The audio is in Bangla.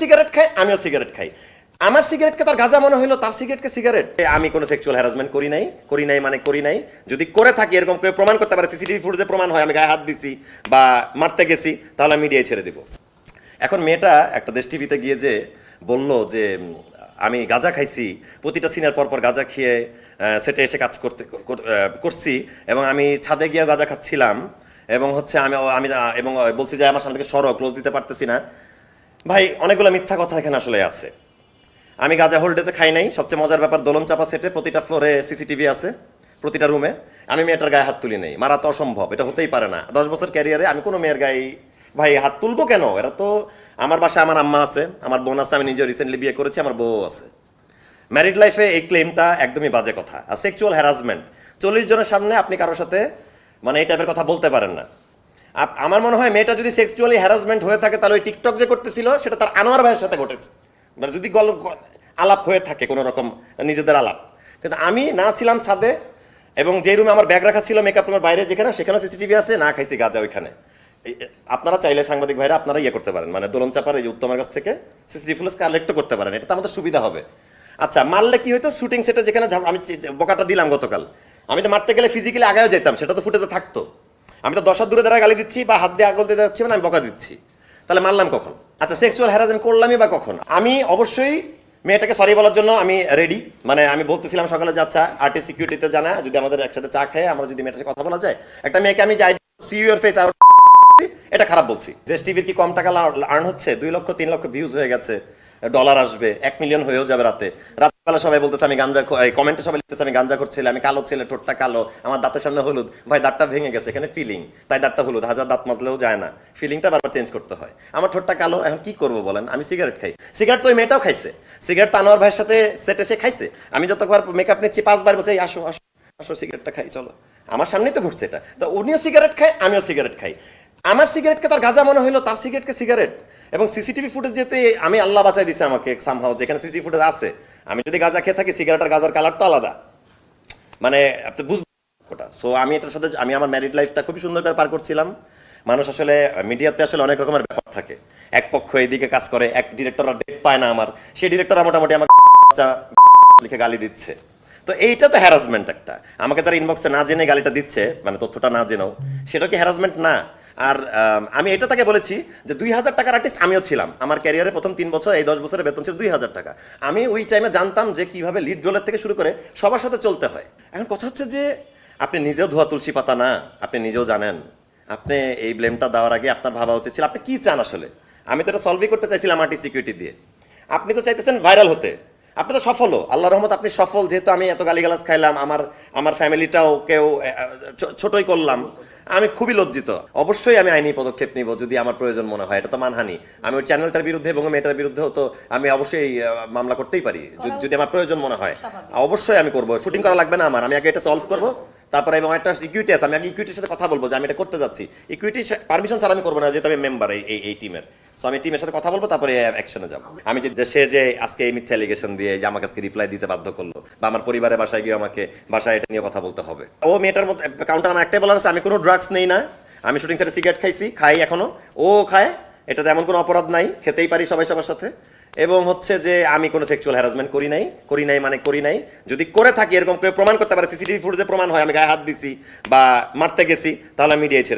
সিগারেট খায় আমিও সিগারেট খাই। আমার সিগারেটকে তার গাঁজা মনে হলো তার সিগারেটকে সিগারেট। আমি কোনো সেক্সুয়াল হ্যারাসমেন্ট করি নাই করি নাই মানে করি নাই। যদি করে থাকি, এরকম কেউ প্রমাণ করতে পারে, সিসিটিভি ফুটেজে প্রমাণ হয়, আমি গায়ে হাত দিছি বা মারতে গেছি, তাহলে আমি মিডিয়ায় ছেড়ে দিব। এখন মেয়েটা একটা দেশ টিভিতে গিয়ে যে বলল যে আমি গাঁজা খাইছি, প্রতিটা সিনের পর পর গাঁজা খেয়ে সেটে এসে কাজ করতে করছি, এবং আমি ছাদে গিয়েও গাঁজা খাচ্ছিলাম, এবং হচ্ছে আমি আমি এবং বলছি যে আমার সামনে থেকে সরো ক্লোজ দিতে পারতেছি না। ভাই, অনেকগুলো মিথ্যা কথা এখানে আসলে আছে। আমি গাজা হোল্ডেতে খাই নাই। সবচেয়ে মজার ব্যাপার, দোলন চাপা সেটে প্রতিটা ফ্লোরে সিসিটিভি আছে, প্রতিটা রুমে আমি মেয়েটার গায়ে হাত তুলি নেই। মারা তো অসম্ভব, এটা হতেই পারে না। দশ বছর ক্যারিয়ারে আমি কোনো মেয়ের গায়ে ভাই হাত তুলবো কেন? এরা তো আমার বাসায় আমার আম্মা আছে, আমার বোন আছে, আমি নিজে রিসেন্টলি বিয়ে করেছি, আমার বউ আছে। ম্যারিড লাইফে এই ক্লেমটা একদমই বাজে কথা। আর সেক্সুয়াল হ্যারাসমেন্ট চল্লিশ জনের সামনে আপনি কারোর সাথে মানে এই টাইপের কথা বলতে পারেন না। আমার মনে হয় মেয়েটা যদি সেক্সুয়ালি হ্যারাসমেন্ট হয়ে থাকে, তাহলে ওই টিকটক যে করতেছিল, সেটা তার আনোয়ার ভাইয়ের সাথে ঘটেছে। মানে যদি গল আলাপ হয়ে থাকে কোনো রকম, নিজেদের আলাপ। কিন্তু আমি না ছিলাম ছাদে, এবং যে রুমে আমার ব্যাগ রাখা ছিল মেকআপ রুমের বাইরে যেখানে সেখানে সিসিটিভি আছে, না খাইছি গাজা ওইখানে। আপনারা চাইলে সাংবাদিক ভাইরা আপনারা ইয়ে করতে পারেন। মানে দোলন চাপার এই উত্তমের কাছ থেকে সিসিটিভি ফুটেজ কালেক্টও করতে পারেন। এটা তো আমাদের সুবিধা হবে। আচ্ছা মারলে কি হতো শুটিং সেটে যেখানে আমি বকাটা দিলাম গতকাল। আমি তো মারতে গেলে ফিজিক্যালি আগেও যেতাম সেটা তো ফুটেজে থাকতো। আমি তো দশার দূরে দ্বারা গালি দিচ্ছি বা হাত দিয়ে আগল দিয়ে যাচ্ছি মানে আমি বকা দিচ্ছি। তাহলে মারলাম কখন? আচ্ছা সেক্সুয়াল হ্যারাসমেন্ট করলামই বা কখন? আমি অবশ্যই মেয়েটাকে সরি বলার জন্য আমি রেডি মানে আমি বলতেছিলাম সকালে যে আচ্ছা আর্টি সিকিউরিটিতে জানা, যদি আমাদের একসাথে চা খাই আমরা যদি মেয়েটার কথা বলা যায়। একটা মেয়েকে আমি যাই সি ইউর ফেস এটা খারাপ বলছি। দেশ টিভির কি কম টাকা আর্ন হচ্ছে? দুই লক্ষ, তিন লক্ষ ভিউজ হয়ে গেছে। ডলার আসবে, এক মিলিয়ন হয়েও যাবে রাতে রাতবেলা সবাই বলতেছে, আমি গাঞ্জা কমেন্টে সবাই লিখতেছে, আমি গাঞ্জা করছি আমি কালো ছেলে, ঠোঁটটা কালো, আমার দাঁতের সামনে হলুদ। ভাই, দাঁতটা ভেঙে গেছে, এখানে ফিলিং তাই দাঁতটা হলুদ, হাজার দাঁত মাজলেও যায় না। ফিলিংটা বারবার চেঞ্জ করতে হয়। আমার ঠোঁটটা কালো, এখন কি করব বলেন? আমি সিগারেট খাই। সিগারেট তো ওই মেয়েটাও খাইছে। সিগারেট তো আনোয়ার ভাইয়ের সাথে সেটে সে খাইছে। আমি যতবার মেকআপ নিচ্ছি, পাঁচবার বসে "এই, আসো আসো আসো সিগারেটটা খাই, চলো। আমার সামনেই তো ঘুরছে এটা। তো উনিও সিগারেট খায়, আমিও সিগারেট খাই। আমার সিগারেটকে তার গাঁজা মনে হলো তার সিগারেটকে সিগারেট। এবং সিসিটিভি ফুটেজ যেতে আমি আল্লাহ বাঁচাই দিছে আমাকে সামহাও যেখানে সিসিটিভি ফুটেজ আছে। আমি যদি গাঁজা খেয়ে থাকি, সিগারেট আর গাঁজার কালার তো আলাদা। মানে আপনি বুঝবেন সো আমি এটার সাথে, আমি আমার ম্যারিড লাইফটা খুবই সুন্দর করে পার করছিলাম। মানুষ আসলে, মিডিয়াতে আসলে অনেক রকমের ব্যাপার থাকে। এক পক্ষ এইদিকে কাজ করে, এক ডিরেক্টর ডেট পায় না আমার। সেই ডিরেক্টর মোটামুটি বাচ্চা লিখে গালি দিচ্ছে। তো এইটা তো হ্যারাসমেন্ট একটা। আমাকে যারা ইনবক্সে না জেনে গালিটা দিচ্ছে মানে তথ্যটা না জেনেও, সেটা কি হ্যারাসমেন্ট না। আর, আমি এটা তাকে বলেছি যে দুই হাজার টাকার আর্টিস্ট আমিও ছিলাম। আমার ক্যারিয়ারে প্রথম তিন বছর, এই দশ বছরের বেতন ছিল দুই হাজার টাকা। আমি ওই টাইমে জানতাম যে কীভাবে লিড রোলের থেকে শুরু করে সবার সাথে চলতে হয়। এখন কথা হচ্ছে যে, আপনি নিজেও ধোয়া তুলসী পাতা না, আপনি নিজেও জানেন। আপনি এই ব্লেমটা দেওয়ার আগে আপনার ভাবা উচিত ছিল, আপনি কি চান আসলে? আমি তো এটা সলভই করতে চাইছিলাম আর্টিস্ট ইকুইটি দিয়ে। আপনি তো চাইতেছেন ভাইরাল হতে। আপনি তো সফলও। আল্লাহ রহমত আপনি সফল। যেহেতু আমি এত গালিগালাজ খাইলাম, আমার আমার ফ্যামিলিটাও কেউ ছোটই করলাম। আমি খুবই লজ্জিত। অবশ্যই আমি আইনি পদক্ষেপ নিব যদি আমার প্রয়োজন মনে হয়। এটা তো মানহানি। আমি ওই চ্যানেলটার বিরুদ্ধে এবং মেয়েটার বিরুদ্ধেও তো আমি অবশ্যই মামলা করতেই পারি। যদি যদি আমার প্রয়োজন মনে হয়। অবশ্যই আমি করব। শুটিং করা লাগবে না আমার। আমি আগে এটা সলভ করব। তারপরে এবং একটা ইকুইটি আছে, আমি আগে ইকুইটির সাথে কথা বলব যে আমি এটা করতে যাচ্ছি। ইকুইটি পারমিশন ছাড়া আমি করব না, যেহেতু আমি মেম্বার এই, এই- টিমের সো আমি টিমের সাথে কথা বলব, তারপরে অ্যাকশনে যাব। আমি যে সে যে আজকে এই মিথ্যা এলিগেশন দিয়ে যে আমাকে আজকে রিপ্লাই দিতে বাধ্য করল, বা আমার পরিবারের বাসায় গিয়ে আমাকে, বাসায় এটা নিয়ে কথা বলতে হবে। ও মেয়েটার মধ্যে কাউন্টার আমার একটাই বলার আছে, আমি কোনো ড্রাগস নেই না। আমি শুটিং সেটে সিগারেট খাইছি, খাই এখনও। ও খায়, এটাতে এমন কোনো অপরাধ নাই, খেতেই পারি সবাই সবার সাথে। এবং হচ্ছে যে আমি কোনো সেক্সুয়াল হ্যারাসমেন্ট করি নাই করি নাই মানে করি নাই যদি করে থাকি, এরকম কেউ প্রমাণ করতে পারে সিসিটিভি ফুটেজে প্রমাণ হয়, আমি গায়ে হাত দিছি বা মারতে গেছি, তাহলে মিডিয়ায় ছেড়ে।